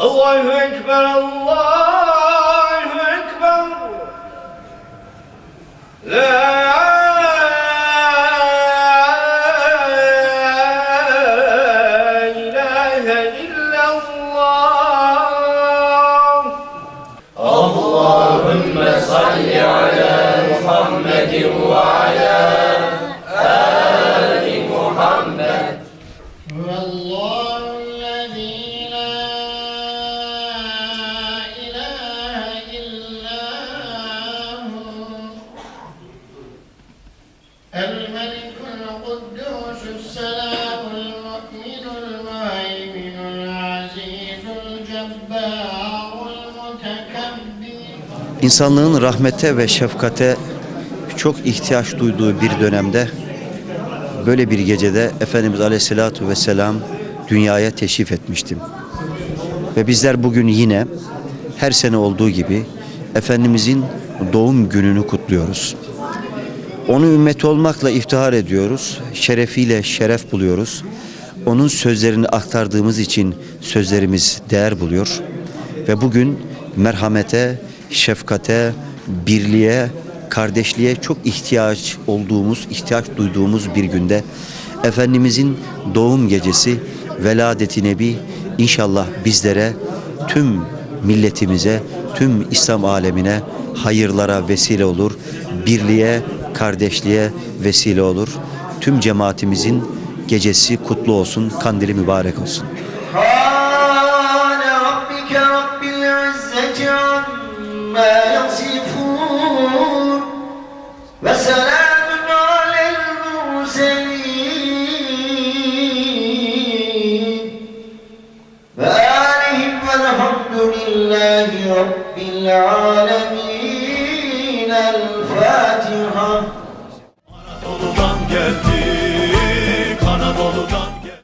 الله أكبر الله أكبر. لا. إله إلا الله. اللهم صل على محمد وعلى الملك القدوس السلام المؤمن المهيمن العزيز الجبار المتكبر İnsanlığın rahmete ve şefkate çok ihtiyaç duyduğu bir dönemde böyle bir gecede Efendimiz Aleyhisselatü Vesselam dünyaya teşrif etmiştim. Ve bizler bugün yine her sene olduğu gibi Efendimizin doğum gününü kutluyoruz. Onu ümmet olmakla iftihar ediyoruz. Şerefiyle şeref buluyoruz. Onun sözlerini aktardığımız için sözlerimiz değer buluyor. Ve bugün merhamete, şefkate, birliğe, kardeşliğe çok ihtiyaç olduğumuz, ihtiyaç duyduğumuz bir günde Efendimizin doğum gecesi veladeti nebi inşallah bizlere tüm milletimize, tüm İslam alemine hayırlara vesile olur. Birliğe, kardeşliğe vesile olur. Tüm cemaatimizin gecesi kutlu olsun, kandili mübarek olsun. سبحان ربك رب العزة عما يصفون وسلام على المرسلين وآلهم والحمد لله رب العالمين الفاتحة